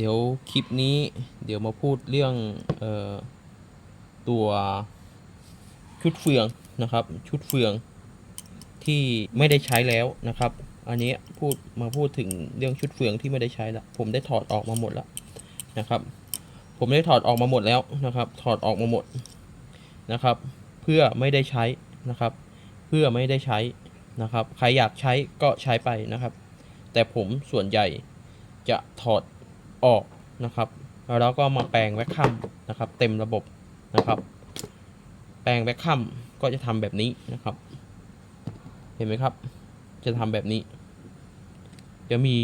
เดี๋ยวคลิปนี้เดี๋ยวมาพูดเรื่องออตัวชุดเฟืองนะครับ ชุดเฟืองที่ไม่ได้ใช้แล้วนะครับ อันนี้พูดมาพูดถึงเรื่องชุดเฟืองที่ไม่ได้ใช้แล้วผมได้ถอดออกมาหมดแล้วนะครับ ผมได้ถอดออกมาหมดแล้วนะครับ ถอดออกมาหมดนะครับ เพื่อไม่ได้ใช้นะครับ เพื่อไม่ได้ใช้นะครับ ใครอยากใช้ก็ใช้ไปนะครับ แต่ผมส่วนใหญ่จะถอด ออกนะครับแล้วก็มาแปลงแวคคัมนะครับ เต็มระบบนะครับ แปลงแวคคัมก็จะทำแบบนี้นะครับ เห็นไหมครับ จะทำแบบนี้ จะมี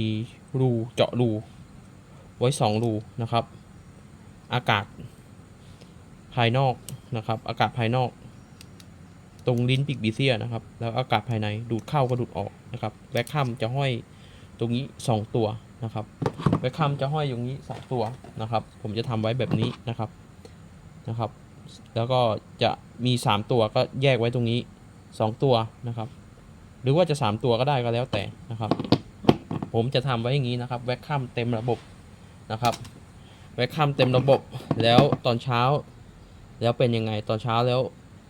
รูเจาะรูไว้สองรูนะครับ อากาศภายนอกนะครับ อากาศภายนอก ตรงลิ้นปีกบีเซียนะครับ แล้วอากาศภายในดูดเข้าก็ดูดออกนะครับแวคคัมจะห้อยตรงนี้สองตัว นะครับแวคคัมจะห้อยตรงนี้สองตัวนะครับ ผมจะทำไว้แบบนี้นะครับนะครับ แล้วก็จะมีสามตัวก็แยกไว้ตรงนี้สองตัวนะครับ หรือว่าจะสามตัวก็ได้ก็แล้วแต่นะครับ ผมจะทำไว้อย่างนี้นะครับแวคคัมเต็มระบบนะครับแวคคัมเต็มระบบแล้วตอนเช้า แล้วเป็นยังไงตอนเช้าแล้ว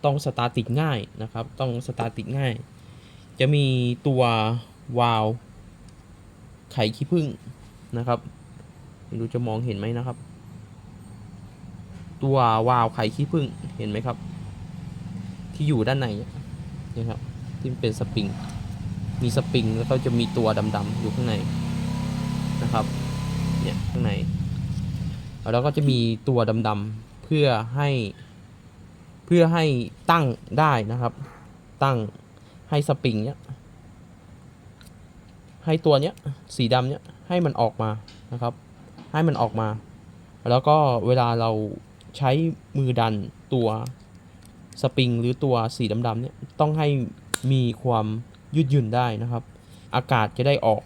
ต้องสตาร์ติดง่ายนะครับ ต้องสตาร์ติดง่าย จะมีตัววาล์ว ไข่ขี้ผึ้งนะครับไม่รู้จะมองเห็นไหมนะครับ ตัววาล์วไข่ขี้ผึ้งเห็นไหมครับ ที่อยู่ด้านในเนี่ยนะครับที่เป็นสปริง มีสปริงแล้วก็จะมีตัวดำๆอยู่ข้างในนะครับเนี่ยข้างใน แล้วก็จะมีตัวดำๆเพื่อให้เพื่อให้ตั้งได้นะครับ ตั้งให้สปริงเนี้ย ให้ตัวเนี้ยสีดำเนี้ยให้มันออกมานะครับ ให้มันออกมา แล้วก็เวลาเราใช้มือดันตัวสปริงหรือตัวสีดำๆเนี่ยต้องให้มีความยืดหยุ่นได้นะครับ อากาศจะได้ออก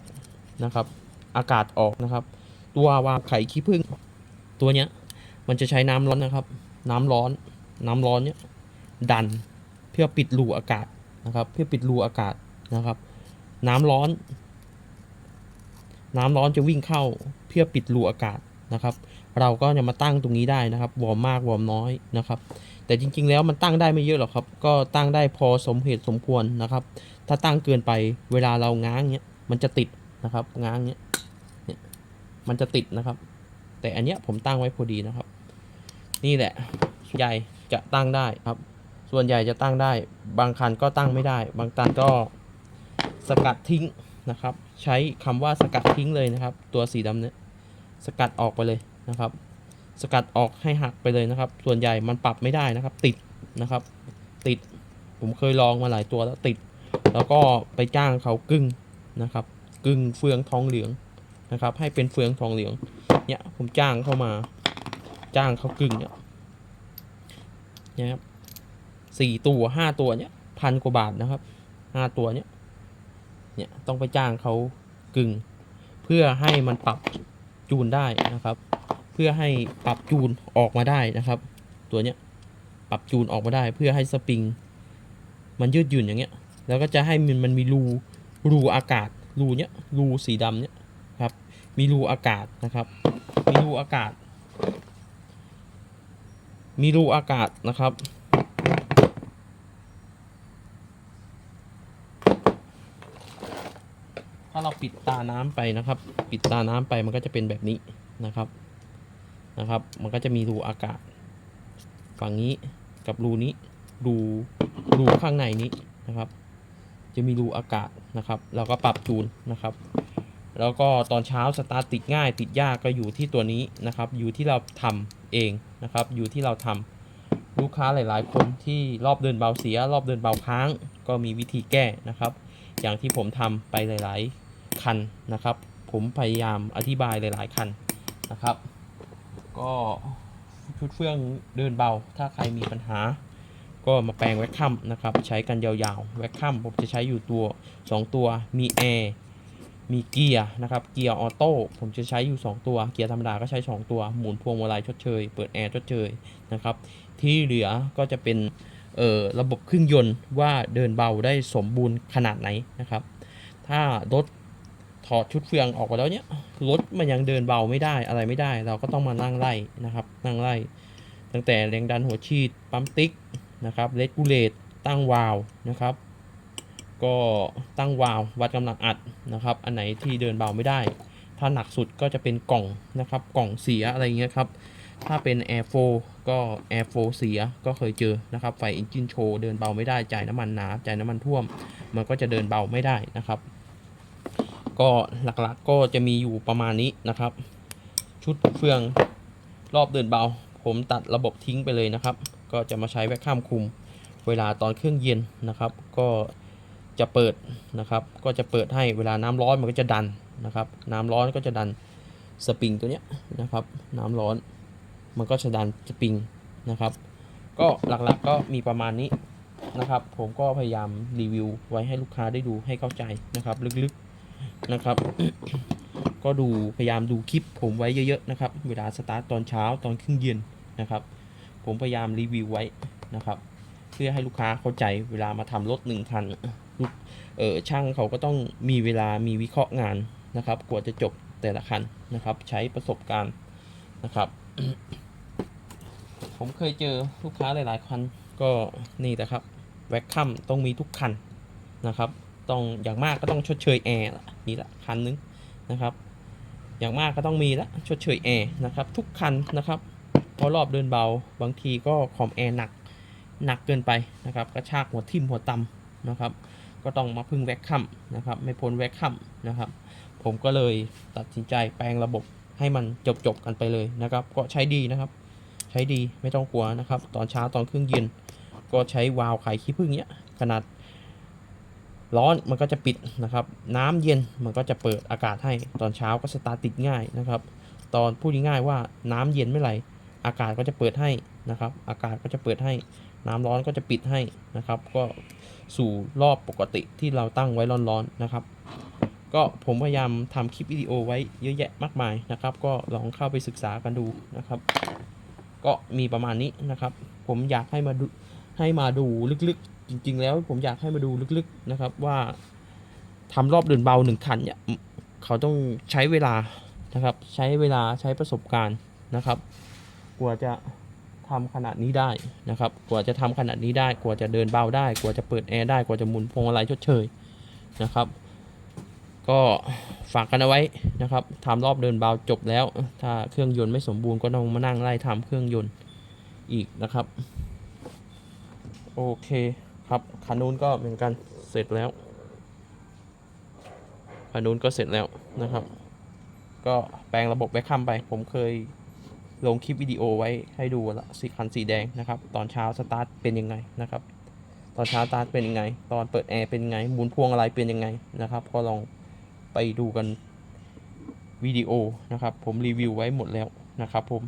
นะครับ อากาศออกนะครับ ตัววาวไข่ขี้ผึ้งตัวเนี้ยมันจะใช้น้ำร้อนนะครับ น้ำร้อน น้ำร้อนเนี้ยดันเพื่อปิดรูอากาศนะครับ เพื่อปิดรูอากาศนะครับ น้ำร้อน น้ำร้อนจะวิ่งเข้าเพื่อปิดรูอากาศนะครับ เราก็จะมาตั้งตรงนี้ได้นะครับวอร์มมากวอร์มน้อยนะครับ แต่จริงๆแล้วมันตั้งได้ไม่เยอะหรอกครับ ก็ตั้งได้พอสมเหตุสมควรนะครับ ถ้าตั้งเกินไปเวลาเราง้างเนี้ยมันจะติดนะครับ ง้างเนี้ยเนี่ยมันจะติดนะครับ แต่อันเนี้ยผมตั้งไว้พอดีนะครับ นี่แหละใหญ่จะตั้งได้ครับ ส่วนใหญ่จะตั้งได้ บางคันก็ตั้งไม่ได้ บางตันก็สกัดทิ้ง นะครับ ใช้คำว่าสกัดทิ้งเลยนะครับ ตัวสีดำเนี่ยสกัดออกไปเลยนะครับ สกัดออกให้หักไปเลยนะครับ ส่วนใหญ่มันปรับไม่ได้นะครับ ติดนะครับ ติดผมเคยลองมาหลายตัวแล้วติด แล้วก็ไปจ้างเขากึ่งนะครับ กึ่งเฟืองทองเหลืองนะครับ ให้เป็นเฟืองทองเหลืองเนี่ยผมจ้างเข้ามาจ้างเขากึ่งเนี่ยนี่ยครับสี่ตัวห้าตัวเนี่ยพันกว่าบาทนะครับห้าตัวเนี่ย เนี่ยต้องไปจ้างเขากึ่ง เพื่อให้มันปรับจูนได้นะครับ เพื่อให้ปรับจูนออกมาได้นะครับ ตัวเนี้ยปรับจูนออกมาได้ เพื่อให้สปริง มันยืดหยุ่นอย่างเงี้ย แล้วก็จะให้มันมันมีรูรูอากาศรูเนี้ยรูสีดำเนี้ยครับ มีรูอากาศนะครับ มีรูอากาศ มีรูอากาศนะครับ ถ้าเราปิดตาน้ำไปนะครับ ปิดตาน้ำไปมันก็จะเป็นแบบนี้นะครับนะครับ มันก็จะมีรูอากาศ ฝั่งนี้กับรูนี้รูรูข้างในนี้นะครับ จะมีรูอากาศนะครับ เราก็ปรับจูนนะครับ แล้วก็ตอนเช้าสตาร์ติดง่าย ติดยากก็อยู่ที่ตัวนี้นะครับ อยู่ที่เราทำเองนะครับ อยู่ที่เราทำลูกค้าหลาย ๆ คนที่รอบเดินเบาเสีย รอบเดินเบาค้าง ก็มีวิธีแก้นะครับ อย่างที่ผมทำไปหลาย ๆ คันนะครับ ผมพยายามอธิบายหลาย ๆ คันนะครับ ก็ชุดเฟื่องเดินเบา ถ้าใครมีปัญหา ก็มาแปลงแวคคัมนะครับ ใช้กันยาว ๆ แวคคัมผมจะใช้อยู่ตัว 2 ตัว มีแอร์มีเกียร์นะครับ เกียร์ออโต้ผมจะใช้อยู่ 2 ตัว เกียร์ธรรมดาก็ใช้ 2 ตัว หมุนพวงมาลัยชดเชย เปิดแอร์ชดเชยนะครับ ที่เหลือก็จะเป็น ระบบเครื่องยนต์ว่าเดินเบาได้สมบูรณ์ขนาดไหนนะครับ ถ้ารถถอดชุดเฟืองออกไปแล้วเนี่ยรถมันยังเดินเบาไม่ได้อะไรไม่ได้ เราก็ต้องมานั่งไล่นะครับ นั่งไล่ ตั้งแต่แรงดันหัวฉีดปั๊มติ๊กนะครับเลกูเลตตั้งวาล์วนะครับ ก็ตั้งวาล์ววัดกำลังอัดนะครับ อันไหนที่เดินเบาไม่ได้ ถ้าหนักสุดก็จะเป็นกล่องนะครับ กล่องเสียอะไรเงี้ยครับ ถ้าเป็น Air 4ก็ Air 4เสียก็เคยเจอนะครับ ไฟ Engine Show เดินเบาไม่ได้ จ่ายน้ำมันหนา จ่ายน้ำมันท่วม มันก็จะเดินเบาไม่ได้นะครับ ก็หลักๆกก็จะมีอยู่ประมาณนี้นะครับ ชุดเฟืองรอบเดินเบา ผมตัดระบบทิ้งไปเลยนะครับ ก็จะมาใช้แวคข้ามคุม เวลาตอนเครื่องเย็นนะครับ ก็จะเปิดนะครับ ก็จะเปิดให้เวลาน้ำร้อนมันก็จะดันนะครับ น้ำร้อนก็จะดันสปริงตัวเนี้ยนะครับ น้ำร้อน มันก็จะดันสปริงนะครับ ก็หลักๆก็มีประมาณนี้นะครับ ผมก็พยายามรีวิวไว้ให้ลูกค้าได้ดูให้เข้าใจนะครับ ลึกๆนะครับ ก็ดูพยายามดูคลิป ผมไว้เยอะๆนะครับ เวลาสตาร์ทตอนเช้าตอนครึ่งเย็นนะครับ ผมพยายามรีวิวไว้นะครับ เพื่อให้ลูกค้าเข้าใจเวลามาทำรถหนึ่งคันเออช่างเขาก็ต้องมีเวลามีวิเคราะห์งานนะครับ กว่าจะจบแต่ละคันนะครับ ใช้ประสบการณ์นะครับ ผมเคยเจอลูกค้าหลายๆคันก็นี่แต่ครับ แว็กคัมต้องมีทุกคันนะครับ ต้องอย่างมากก็ต้องชดเชยแอร์ละนี่ละคันนึงนะครับ อย่างมากก็ต้องมีละชดเชยแอร์นะครับ ทุกคันนะครับเพราะรอบเดินเบาบางทีก็คอมแอร์หนักหนักเกินไปนะครับกระชากหัวทิ่มหัวตำนะครับ ก็ต้องมาพึ่งแว็กคัมนะครับ ไม่พ้นแว็กคัมนะครับ ผมก็เลยตัดสินใจแปลงระบบให้มันจบๆกันไปเลยนะครับ ก็ใช้ดีนะครับ ใช้ดีไม่ต้องกลัวนะครับ ตอนเช้าตอนเครื่องเย็น ก็ใช้วาล์วไขขี้ผึ้งเนี้ยขนาดร้อนมันก็จะปิดนะครับ น้ำเย็นมันก็จะเปิดอากาศให้ตอนเช้าก็สตาร์ติดง่ายนะครับ ตอนพูดง่ายๆว่าน้ำเย็นไม่ไหลอากาศก็จะเปิดให้นะครับ อากาศก็จะเปิดให้ น้ำร้อนก็จะปิดให้นะครับ ก็สู่รอบปกติที่เราตั้งไว้ร้อนๆนะครับ ก็ผมพยายามทำคลิปวิดีโอไว้เยอะแยะมากมายนะครับ ก็ลองเข้าไปศึกษากันดูนะครับ ก็มีประมาณนี้นะครับ ผมอยากให้มาดูให้มาดูลึกๆ จริง ๆ แล้วผมอยากให้มาดูลึกๆนะครับว่าทำรอบเดินเบาหนึ่งคันเนี่ยเขาต้องใช้เวลานะครับ ใช้เวลาใช้ประสบการณ์นะครับ กว่าจะทำขนาดนี้ได้นะครับ กว่าจะทำขนาดนี้ได้ กว่าจะเดินเบาได้ กว่าจะเปิดแอร์ได้ กว่าจะหมุนพวงมาลัยชดเชยนะครับ ก็ฝากกันเอาไว้นะครับทำรอบเดินเบาจบแล้ว ถ้าเครื่องยนต์ไม่สมบูรณ์ก็ต้องมานั่งไล่ทำเครื่องยนต์อีกนะครับ โอเคครับคันนู้นก็เหมือนกันเสร็จแล้วคันนู้นก็เสร็จแล้วนะครับ ก็แปลงระบบแบคคัมไป ผมเคยลงคลิปวิดีโอไว้ให้ดูละสีคันสีแดงนะครับ ตอนเช้าสตาร์ทเป็นยังไงนะครับ ตอนเช้าสตาร์ทเป็นยังไง ตอนเปิดแอร์เป็นยังไงหมุนพวงอะไรเป็นยังไงนะครับ ก็ลอง ไปดูกันวิดีโอนะครับ ผมรีวิวไว้หมดแล้วนะครับผม